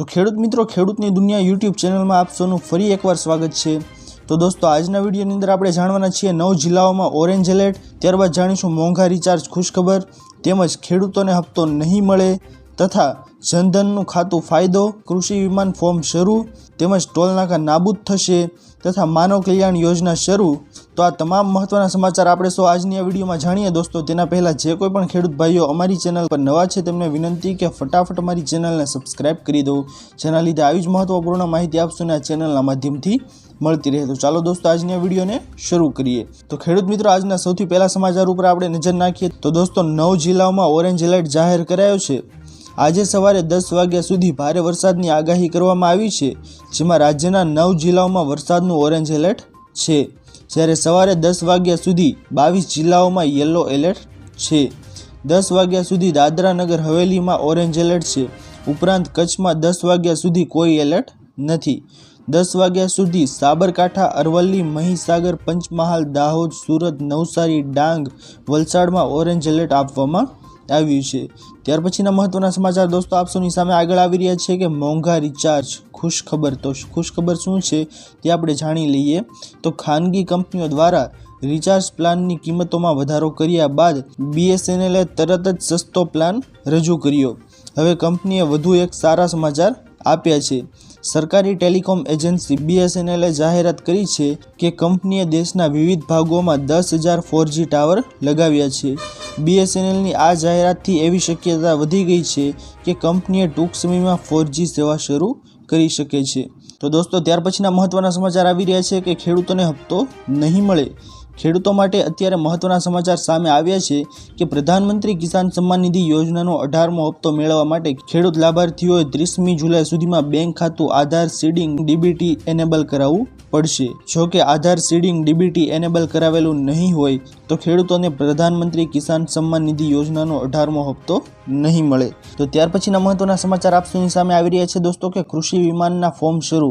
તો ખેડૂત મિત્રો, ખેડૂતની દુનિયા યુટ્યુબ ચેનલમાં આપ સૌનું ફરી એકવાર સ્વાગત છે. તો દોસ્તો, આજના વિડીયોની અંદર આપણે જાણવાના છીએ નવ જિલ્લાઓમાં ઓરેન્જ એલર્ટ, ત્યારબાદ જાણીશું મોંઘા રિચાર્જ ખુશખબર, તેમજ ખેડૂતોને હપ્તો નહીં મળે તથા જનધનનું ખાતું ફાયદો, કૃષિ વિમાન ફોર્મ શરૂ, તેમજ ટોલનાકા નાબૂદ થશે તથા માનવ કલ્યાણ યોજના શરૂ. તો આ તમામ મહત્વના સમાચાર આપણે સૌ આજની આ વિડીયોમાં જાણીએ. દોસ્તો, તેના પહેલાં જે કોઈ પણ ખેડૂત ભાઈઓ અમારી ચેનલ પર નવા છે, તેમને વિનંતી કે ફટાફટ અમારી ચેનલને સબસ્ક્રાઇબ કરી દો. જેના લીધે આવી જ મહત્વપૂર્ણ માહિતી આપશો આ ચેનલના માધ્યમથી મળતી રહે. તો ચાલો દોસ્તો, આજની આ વિડીયોને શરૂ કરીએ. તો ખેડૂત મિત્રો, આજના સૌથી પહેલા સમાચાર ઉપર આપણે નજર નાખીએ. તો દોસ્તો, નવ જિલ્લાઓમાં ઓરેન્જ એલર્ટ જાહેર કરાયો છે. આજે સવારે દસ વાગ્યા સુધી ભારે વરસાદની આગાહી કરવામાં આવી છે, જેમાં રાજ્યના નવ જિલ્લાઓમાં વરસાદનું ઓરેન્જ એલર્ટ છે. જ્યારે સવારે દસ વાગ્યા સુધી બાવીસ જિલ્લાઓમાં યલો એલર્ટ છે. દસ વાગ્યા સુધી દાદરા નગર હવેલીમાં ઓરેન્જ એલર્ટ છે. ઉપરાંત કચ્છમાં દસ વાગ્યા સુધી કોઈ એલર્ટ નથી. દસ વાગ્યા સુધી સાબરકાંઠા, અરવલ્લી, મહીસાગર, પંચમહાલ, દાહોદ, સુરત, નવસારી, ડાંગ, વલસાડમાં ઓરેન્જ એલર્ટ આપવામાં આવ્યું છે. ત્યાર પછીના મહત્વના સમાચાર દોસ્તો, આપ સામે આગળ આવી રહ્યા છે કે મોંઘા રિચાર્જ ખુશ ખબર તો ખુશ ખબર શું છે તે આપણે જાણી લઈએ. તો ખાનગી કંપનીઓ દ્વારા રિચાર્જ પ્લાનની કિંમતોમાં વધારો કર્યા બાદ બીએસએનએલે તરત જ સસ્તો પ્લાન રજૂ કર્યો. હવે કંપનીએ વધુ એક સારા સમાચાર આપ્યા છે. સરકારી ટેલિકોમ એજન્સી બીએસએનએલે જાહેરાત કરી છે કે કંપનીએ દેશના વિવિધ ભાગોમાં દસ હજાર ફોરજી ટાવર લગાવ્યા છે. બીએસએનએલની આ જાહેરાતથી એવી શક્યતા વધી ગઈ છે કે કંપનીએ ટૂંક સમયમાં ફોરજી સેવા શરૂ કરી શકે છે. તો દોસ્તો, ત્યાર પછીના મહત્ત્વના સમાચાર આવી રહ્યા છે કે ખેડૂતોને હપ્તો નહીં મળે. ખેડૂતો માટે અત્યારે મહત્વના સમાચાર સામે આવ્યા છે કે પ્રધાનમંત્રી કિસાન સન્માન નિધિ યોજનાનો અઢારમો હપ્તો મેળવવા માટે ખેડૂત લાભાર્થીઓએ ત્રીસમી જુલાઈ સુધીમાં બેંક ખાતું આધાર સીડિંગ ડીબીટી એનેબલ કરાવવું પડશે. જો કે આધાર સીડિંગ ડીબીટી એનેબલ કરાવેલું નહીં હોય તો ખેડૂતોને પ્રધાનમંત્રી કિસાન સન્માન નિધિ યોજનાનો અઢારમો હપ્તો નહીં મળે. તો ત્યાર પછીના મહત્વના સમાચાર આપસુની સામે આવી રહ્યા છે દોસ્તો કે કૃષિ વિમાનના ફોર્મ શરૂ.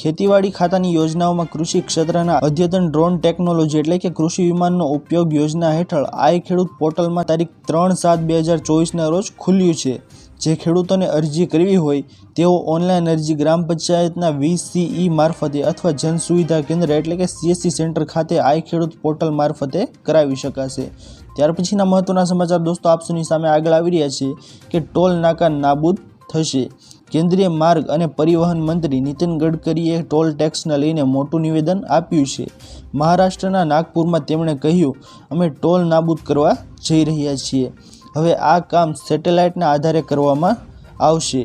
ખેતીવાડી ખાતાની યોજનાઓમાં કૃષિ ક્ષેત્રના અદ્યતન ડ્રોન ટેકનોલોજી એટલે કે કૃષિ વિમાનનો ઉપયોગ યોજના હેઠળ આઈ ખેડૂત પોર્ટલમાં તારીખ ત્રણ સાત બે હજાર ચોવીસના રોજ ખુલ્યું છે. જે ખેડૂતોને અરજી કરવી હોય, તેઓ ઓનલાઈન અરજી ગ્રામ પંચાયતના વીસીઈ મારફતે અથવા જન સુવિધા કેન્દ્ર એટલે કે સીએસસી સેન્ટર ખાતે આઈ ખેડૂત પોર્ટલ મારફતે કરાવી શકાશે. ત્યાર પછીના મહત્વના સમાચાર દોસ્તો આપસોની સામે આગળ આવી રહ્યા છે કે ટોલ નાકા નાબૂદ થશે. કેન્દ્રીય માર્ગ અને પરિવહન મંત્રી નીતિન ગડકરીએ ટોલ ટેક્સને લઈને મોટું નિવેદન આપ્યું છે. મહારાષ્ટ્રના નાગપુરમાં તેમણે કહ્યું, અમે ટોલ નાબૂદ કરવા જઈ રહ્યા છીએ. હવે આ કામ સેટેલાઇટના આધારે કરવામાં આવશે.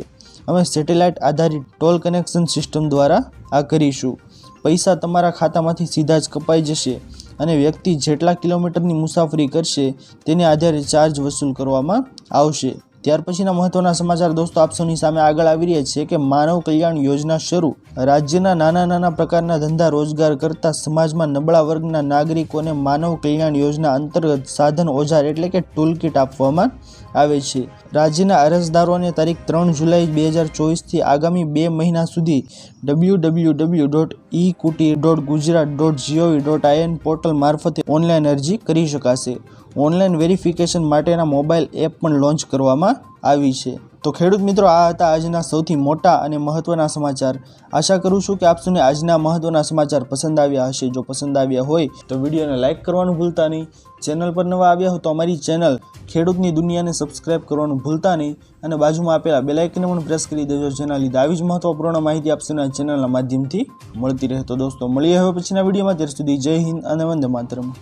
અમે સેટેલાઇટ આધારિત ટોલ કનેક્શન સિસ્ટમ દ્વારા આ કરીશું. પૈસા તમારા ખાતામાંથી સીધા જ કપાઈ જશે અને વ્યક્તિ જેટલા કિલોમીટરની મુસાફરી કરશે, તેને આધારે ચાર્જ વસૂલ કરવામાં આવશે. ત્યાર પછીના મહત્વના સમાચાર દોસ્તો આપ સૌની સામે આગળ આવી રહ્યા છે કે માનવ કલ્યાણ યોજના શરૂ. રાજ્યના નાના નાના પ્રકારના ધંધા રોજગાર કરતા સમાજમાં નબળા વર્ગના નાગરિકોને માનવ કલ્યાણ યોજના અંતર્ગત સાધન ઓજાર એટલે કે ટૂલકીટ આપવામાં આવે છે. રાજ્યના અરજદારોને તારીખ ત્રણ જુલાઈ બે હજાર ચોવીસથી આગામી બે મહિના સુધી W W W dot e Kutir dot Gujarat dot G O V dot I N portal મારફતે ઓનલાઈન અરજી કરી શકાશે. ઓનલાઈન વેરિફિકેશન માટેના મોબાઈલ એપ પણ લોન્ચ કરવામાં આવી છે. તો ખેડૂત મિત્રો, આ હતા આજના સૌથી મોટા અને મહત્ત્વના સમાચાર. આશા કરું છું કે આપસને આજના મહત્ત્વના સમાચાર પસંદ આવ્યા હશે. જો પસંદ આવ્યા હોય, તો વિડીયોને લાઇક કરવાનું ભૂલતા નહીં. ચેનલ પર નવા આવ્યા હો તો અમારી ચેનલ ખેડૂતની દુનિયાને સબસ્ક્રાઇબ કરવાનું ભૂલતા નહીં અને બાજુમાં આપેલા બેલાઇકને પણ પ્રેસ કરી દેજો, જેના લીધે આવી જ મહત્વપૂર્ણ માહિતી આપશે ચેનલના માધ્યમથી મળતી રહે. તો દોસ્તો, મળીએ હવે પછીના વિડીયોમાં. ત્યાર સુધી જય હિન્દ અને વંદે માતરમ.